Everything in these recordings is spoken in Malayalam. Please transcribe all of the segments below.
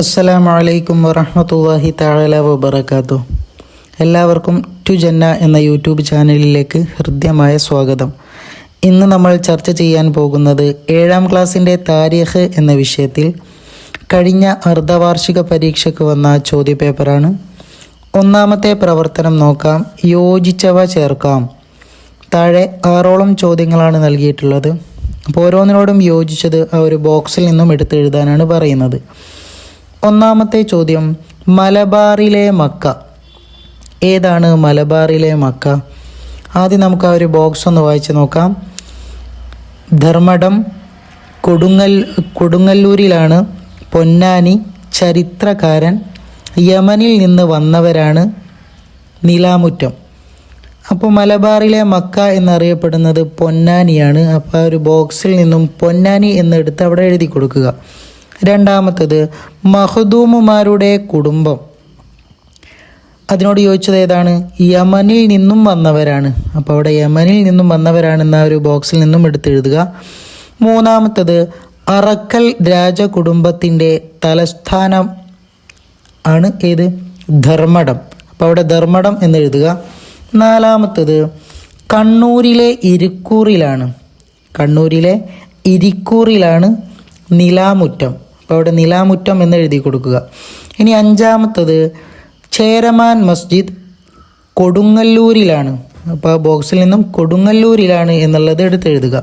അസ്സലാമു അലൈക്കും വറഹ്മത്തുള്ളാഹി തആല വബറകാതു എല്ലാവർക്കും ടു ജന്ന എന്ന യൂട്യൂബ് ചാനലിലേക്ക് ഹൃദ്യമായ സ്വാഗതം. ഇന്ന് നമ്മൾ ചർച്ച ചെയ്യാൻ പോകുന്നത് ഏഴാം ക്ലാസ്സിന്റെ താരീഖ് എന്ന വിഷയത്തിൽ കഴിഞ്ഞ അർദ്ധവാർഷിക പരീക്ഷയ്ക്ക് വന്ന ചോദ്യപേപ്പറാണ്. ഒന്നാമത്തെ പ്രവർത്തനം നോക്കാം യോജിച്ചവ ചേർക്കാം. താഴെ ആറോളം ചോദ്യങ്ങളാണ് നൽകിയിട്ടുള്ളത്. അപ്പോൾ ഓരോന്നിനോടും യോജിച്ചത് ആ ഒരു ബോക്സിൽ നിന്നും എടുത്തെഴുതാനാണ് പറയുന്നത്. ഒന്നാമത്തെ ചോദ്യം മലബാറിലെ മക്ക. ഏതാണ് മലബാറിലെ മക്ക? ആദ്യം നമുക്ക് ആ ഒരു ബോക്സ് ഒന്ന് വായിച്ച് നോക്കാം. ധർമ്മടം കൊടുങ്ങൽ കൊടുങ്ങല്ലൂരിലാണ് പൊന്നാനി ചരിത്രകാരൻ യമനിൽ നിന്ന് വന്നവരാണ് നിലാമുറ്റം. അപ്പോൾ മലബാറിലെ മക്ക എന്നറിയപ്പെടുന്നത് പൊന്നാനിയാണ്. അപ്പോൾ ആ ഒരു ബോക്സിൽ നിന്നും പൊന്നാനി എന്നെടുത്ത് അവിടെ എഴുതി കൊടുക്കുക. രണ്ടാമത്തത് മഹദൂമുമാരുടെ കുടുംബം. അതിനോട് ചോദിച്ചത് ഏതാണ്? യമനിൽ നിന്നും വന്നവരാണ്. അപ്പോൾ അവിടെ യമനിൽ നിന്നും വന്നവരാണെന്ന ഒരു ബോക്സിൽ നിന്നും എടുത്തെഴുതുക മൂന്നാമത്തത് അറക്കൽ രാജകുടുംബത്തിന്റെ തലസ്ഥാനം ആണ് ഏത്? ധർമ്മടം. അപ്പോൾ അവിടെ ധർമ്മടം എന്ന് എഴുതുക. നാലാമത്തത് കണ്ണൂരിലെ ഇരിക്കൂറിലാണ്. കണ്ണൂരിലെ ഇരിക്കൂറിലാണ് നിലാമുറ്റം. അപ്പോൾ അവിടെ നിലാമുറ്റം എന്ന് എഴുതി കൊടുക്കുക. ഇനി അഞ്ചാമത്തത് ചേരമാൻ മസ്ജിദ് കൊടുങ്ങല്ലൂരിലാണ്. അപ്പോൾ ബോക്സിൽ നിന്നും കൊടുങ്ങല്ലൂരിലാണ് എന്നുള്ളത് എടുത്തെഴുതുക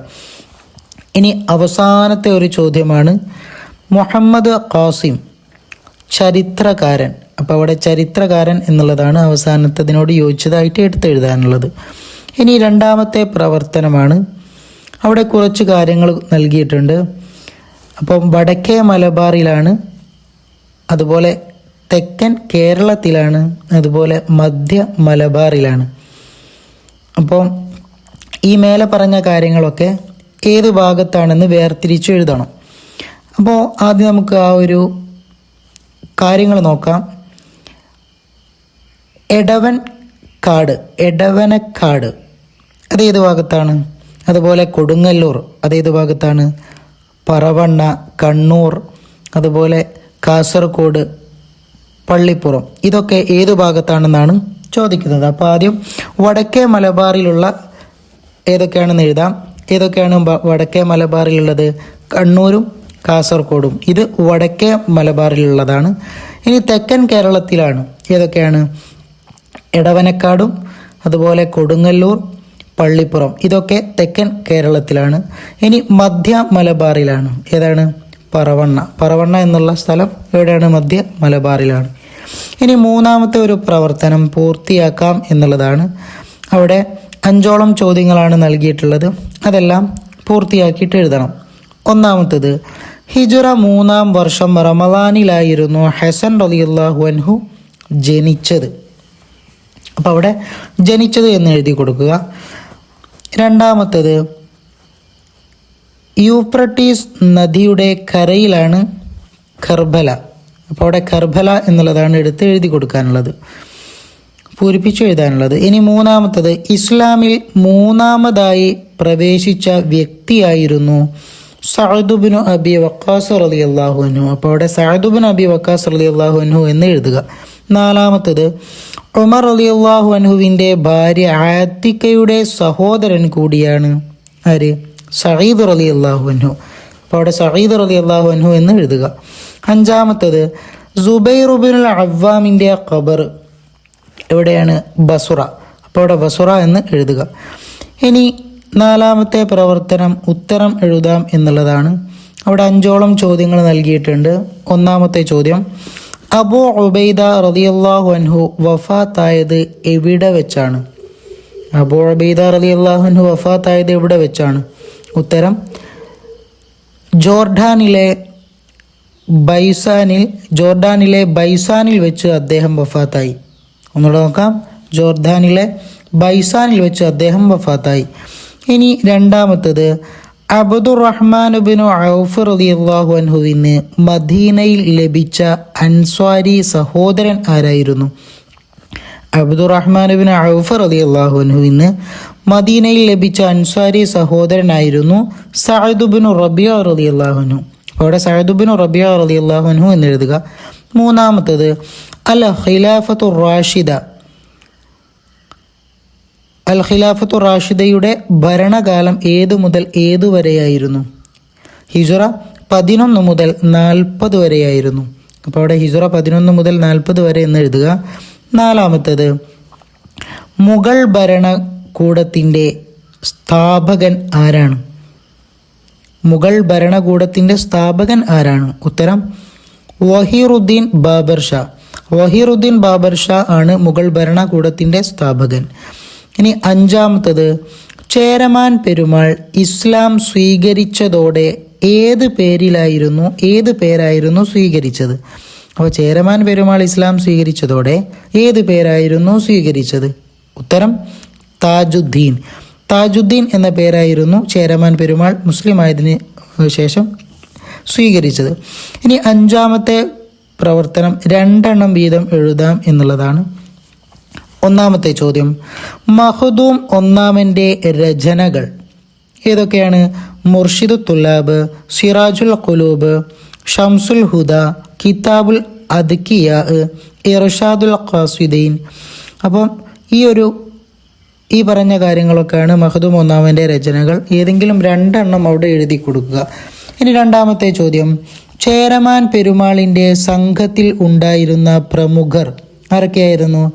ഇനി അവസാനത്തെ ഒരു ചോദ്യമാണ്. മുഹമ്മദ് ഖാസിം ചരിത്രകാരൻ. അപ്പോൾ അവിടെ ചരിത്രകാരൻ എന്നുള്ളതാണ് അവസാനത്തതിനോട് യോജിച്ചതായിട്ട് എടുത്തെഴുതാനുള്ളത് ഇനി രണ്ടാമത്തെ പ്രവർത്തനമാണ്. അവിടെ കുറച്ച് കാര്യങ്ങൾ നൽകിയിട്ടുണ്ട്. അപ്പം വടക്കേ മലബാറിലാണ് അതുപോലെ തെക്കൻ കേരളത്തിലാണ് അതുപോലെ മധ്യ മലബാറിലാണ്. അപ്പോൾ ഈ മേലെ പറഞ്ഞ കാര്യങ്ങളൊക്കെ ഏത് ഭാഗത്താണെന്ന് വേർതിരിച്ചു എഴുതണം. അപ്പോൾ ആദ്യം നമുക്ക് ആ ഒരു കാര്യങ്ങൾ നോക്കാം. എടവൻ കാട് എടവനക്കാട്. അത് ഏത് ഭാഗത്താണ്? അതുപോലെ കൊടുങ്ങല്ലൂർ അത് ഏത് ഭാഗത്താണ്? പറവണ്ണ കണ്ണൂർ അതുപോലെ കാസർഗോഡ് പള്ളിപ്പുറം. ഇതൊക്കെ ഏത് ഭാഗത്താണെന്നാണ് ചോദിക്കുന്നത്. അപ്പോൾ ആദ്യം വടക്കേ മലബാറിലുള്ള ഏതൊക്കെയാണെന്ന് എഴുതാം. ഏതൊക്കെയാണ് വടക്കേ മലബാറിലുള്ളത്? കണ്ണൂരും കാസർഗോഡും. ഇത് വടക്കേ മലബാറിലുള്ളതാണ്. ഇനി തെക്കൻ കേരളത്തിലാണ്. ഏതൊക്കെയാണ്? എടവനക്കാടും അതുപോലെ കൊടുങ്ങല്ലൂർ പള്ളിപ്പുറം. ഇതൊക്കെ തെക്കൻ കേരളത്തിലാണ്. ഇനി മധ്യ മലബാറിലാണ്. ഏതാണ്? പറവണ്ണ. പറവണ്ണ എന്നുള്ള സ്ഥലം എവിടെയാണ് മധ്യ മലബാറിലാണ്. ഇനി മൂന്നാമത്തെ ഒരു പ്രവർത്തനം പൂർത്തിയാക്കാം എന്നുള്ളതാണ്. അവിടെ അഞ്ചോളം ചോദ്യങ്ങളാണ് നൽകിയിട്ടുള്ളത്. അതെല്ലാം പൂർത്തിയാക്കിയിട്ട് എഴുതണം. ഒന്നാമത്തത് ഹിജുറ മൂന്നാം വർഷം റമദാനിലായിരുന്നു ഹസൻ റളിയല്ലാഹു അൻഹു ജനിച്ചത്. അപ്പോൾ അവിടെ ജനിച്ചത് എന്ന് എഴുതി കൊടുക്കുക. രണ്ടാമത്തത് യൂപ്രട്ടീസ് നദിയുടെ കരയിലാണ് കർബല അപ്പോൾ അവിടെ കർബല എന്നുള്ളതാണ് എടുത്ത് എഴുതി കൊടുക്കാനുള്ളത് പൂരിപ്പിച്ചു എഴുതാനുള്ളത്. ഇനി മൂന്നാമത്തത് ഇസ്ലാമിൽ മൂന്നാമതായി പ്രവേശിച്ച വ്യക്തിയായിരുന്നു സഅദുബിനു അബി വക്കാസ് റലി അള്ളാഹുനു അപ്പോൾ അവിടെ സഅദുബിൻ അബി വക്കാസ് റലി അള്ളാഹുനു എന്ന് എഴുതുക. നാലാമത്തത് ഉമർ അലി അള്ളാഹു അൻഹുവിന്റെ ഭാര്യ ആത്തിക്കയുടെ സഹോദരൻ കൂടിയാണ് ആര്? സഈദ് അലി അള്ളാഹു അൻഹു. അപ്പോൾ അവിടെ സഈദ് അലി അള്ളാഹു അൻഹു എന്ന് എഴുതുക. അഞ്ചാമത്തത് ജുബൈറുബിൻ അവ്വാമിന്റെ ഖബർ എവിടെയാണ്? ബസുറ. അപ്പോൾ അവിടെ ബസുറ എന്ന് എഴുതുക. ഇനി നാലാമത്തെ പ്രവർത്തനം ഉത്തരം എഴുതാം എന്നുള്ളതാണ്. അവിടെ അഞ്ചോളം ചോദ്യങ്ങൾ നൽകിയിട്ടുണ്ട്. ഒന്നാമത്തെ ചോദ്യം അബു ഉബൈദ റളിയല്ലാഹു അൻഹു വഫാത്തായത് എവിടെ വെച്ചാണ്? അബു ഉബൈദ റളിയല്ലാഹു അൻഹു വഫാത്തായത് എവിടെ വെച്ചാണ്? ഉത്തരം ജോർഡാനിലെ ബൈസാനിൽ ജോർഡാനിലെ ബൈസാനിൽ വെച്ച് അദ്ദേഹം വഫാത്തായി. ഒന്നുകൂടെ നോക്കാം. ജോർദാനിലെ ബൈസാനിൽ വെച്ച് അദ്ദേഹം വഫാത്തായി. ഇനി രണ്ടാമത്തത് അബ്ദുറഹ്മാൻ ബിൻ ഔഫ് റളിയല്ലാഹു അൻഹുവിന് മദീനയിൽ ലഭിച്ച അൻസ്വാരി സഹോദരൻ ആരായിരുന്നു? അബ്ദുറഹ്മാൻ ഔഫർ ഔഫ് റളിയല്ലാഹു അൻഹുവിന് മദീനയിൽ ലഭിച്ച അൻസ്വാരി സഹോദരനായിരുന്നു സഅദ് ബിൻ റബിയ അപ്പോൾ അവിടെ സഅദ് ബിൻ റബിയ റളിയല്ലാഹു അൻഹു എന്ന് എഴുതുക. മൂന്നാമത്തത് അൽ ഖിലാഫത്തു റാഷിദ. അൽ ഖിലാഫത്തു റാഷിദയുടെ ഭരണകാലം ഏതു മുതൽ ഏതു വരെയായിരുന്നു? ഹിജറ പതിനൊന്ന് മുതൽ നാൽപ്പത് വരെയായിരുന്നു. അപ്പോൾ അവിടെ ഹിജറ പതിനൊന്ന് മുതൽ നാൽപ്പത് വരെ എന്ന് എഴുതുക. നാലാമത്തത് മുഗൾ ഭരണകൂടത്തിന്റെ സ്ഥാപകൻ ആരാണ്? മുഗൾ ഭരണകൂടത്തിന്റെ സ്ഥാപകൻ ആരാണ്? ഉത്തരം വഹീറുദ്ദീൻ ബാബർ ഷാ. വഹീറുദ്ദീൻ ബാബർ ഷാ ആണ് മുഗൾ ഭരണകൂടത്തിന്റെ സ്ഥാപകൻ. ഇനി അഞ്ചാമത്തത് ചേരമാൻ പെരുമാൾ ഇസ്ലാം സ്വീകരിച്ചതോടെ ഏത് പേരിലായിരുന്നു ഏത് പേരായിരുന്നു സ്വീകരിച്ചത്? അപ്പോൾ ചേരമാൻ പെരുമാൾ ഇസ്ലാം സ്വീകരിച്ചതോടെ ഏത് പേരായിരുന്നു സ്വീകരിച്ചത്? ഉത്തരം താജുദ്ദീൻ. താജുദ്ദീൻ എന്ന പേരായിരുന്നു ചേരമാൻ പെരുമാൾ മുസ്ലിം ആയതിന് ശേഷം സ്വീകരിച്ചത്. ഇനി അഞ്ചാമത്തെ പ്രവർത്തനം രണ്ടെണ്ണം വീതം എഴുതാം എന്നുള്ളതാണ്. ഒന്നാമത്തെ ചോദ്യം. മഹദൂം ഒന്നാമന്റെ രചനകൾ. ഏതൊക്കെയാണ്? മുർഷിദ് തുലാബ് സിറാജുൽ കുലൂബ് ഷംസുൽ ഹുദ കിതാബുൽ അദ്കിയ ഇർഷാദുൽ ഖാസിദീൻ. അപ്പം ഈ ഒരു ഈ പറഞ്ഞ കാര്യങ്ങളൊക്കെയാണ് മഹദൂം ഒന്നാമന്റെ രചനകൾ. ഏതെങ്കിലും രണ്ടെണ്ണം അവിടെ എഴുതി കൊടുക്കുക. ഇനി രണ്ടാമത്തെ ചോദ്യം. ചേരമാൻ പെരുമാളിന്റെ സംഘത്തിൽ ഉണ്ടായിരുന്ന പ്രമുഖർ ആരൊക്കെയായിരുന്നു?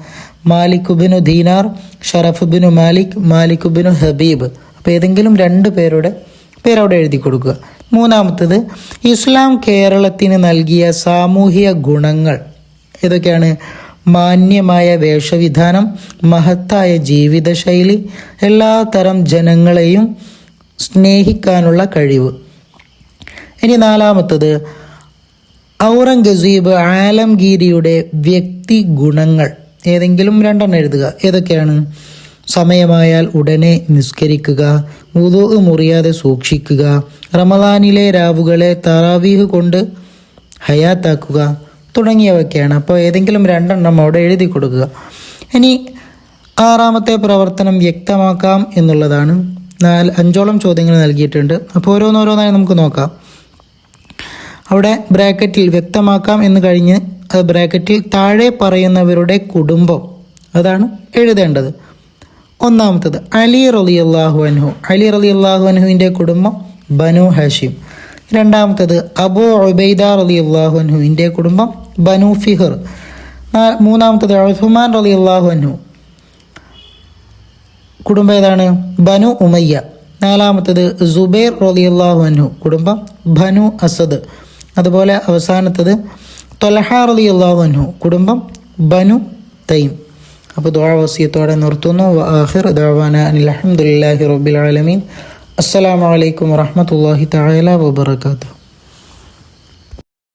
മാലിക്കുബിനു ദീനാർ ഷറഫുബിനു മാലിക് മാലിക്കുബിനു ഹബീബ്. അപ്പോൾ ഏതെങ്കിലും രണ്ട് പേരുടെ പേരവിടെ എഴുതി കൊടുക്കുക. മൂന്നാമത്തത് ഇസ്ലാം കേരളത്തിന് നൽകിയ സാമൂഹിക ഗുണങ്ങൾ ഏതൊക്കെയാണ്? മാന്യമായ വേഷവിധാനം മഹത്തായ ജീവിതശൈലി എല്ലാ തരം ജനങ്ങളെയും സ്നേഹിക്കാനുള്ള കഴിവ്. ഇനി നാലാമത്തത് ഔറംഗസീബ് ആലംഗീരിയുടെ വ്യക്തി ഗുണങ്ങൾ. ഏതെങ്കിലും രണ്ടെണ്ണം എഴുതുക. ഏതൊക്കെയാണ്? സമയമായാൽ ഉടനെ നിസ്കരിക്കുക ഉദു മുറിയാതെ സൂക്ഷിക്കുക റമദാനിലെ രാവുകളെ തറാവീഹ് കൊണ്ട് ഹയാത്താക്കുക തുടങ്ങിയവയൊക്കെയാണ്. അപ്പോൾ ഏതെങ്കിലും രണ്ടെണ്ണം അവിടെ എഴുതി കൊടുക്കുക. ഇനി ആറാമത്തെ പ്രവർത്തനം വ്യക്തമാക്കാം എന്നുള്ളതാണ്. നാല് അഞ്ചോളം ചോദ്യങ്ങൾ നൽകിയിട്ടുണ്ട്. അപ്പോൾ ഓരോന്നോരോന്നായി നമുക്ക് നോക്കാം. അവിടെ ബ്രാക്കറ്റിൽ വ്യക്തമാക്കാം എന്ന് കഴിഞ്ഞ് ബ്രാക്കറ്റിൽ താഴെ പറയുന്നവരുടെ കുടുംബം. അതാണ് എഴുതേണ്ടത്. ഒന്നാമത്തത് അലി റലി അള്ളാഹു അൻഹു. അലി റലി അള്ളാഹു അൻഹുവിന്റെ കുടുംബം ബനു ഹാഷിം. രണ്ടാമത്തത് അബു ഉബൈദ റലി അള്ളാഹു അൻഹുവിന്റെ കുടുംബം ബനു ഫിഹർ. മൂന്നാമത്തത് ഉസ്മാൻ റലി അള്ളാഹു അൻഹു. കുടുംബം ഏതാണ്? ബനു ഉമയ്യ. നാലാമത്തത് സുബൈർ അള്ളാഹു അൻഹു. കുടുംബം ബനു അസദ്. അതുപോലെ അവസാനത്തത് തൊലഹ റളിയല്ലാഹു അൻഹു കുടുംബം ബനു തൈം അപ്പോൾ ദുആ വസിയത്തോടെ നിർത്തുന്നു ആഖിർ ദഅവാന അനിൽ അൽഹംദുലില്ലാഹി റബ്ബിൽ ആലമീൻ അസ്സലാമു അലൈക്കും വറഹ്മത്തുള്ളാഹി തആല വബറകാതുഹു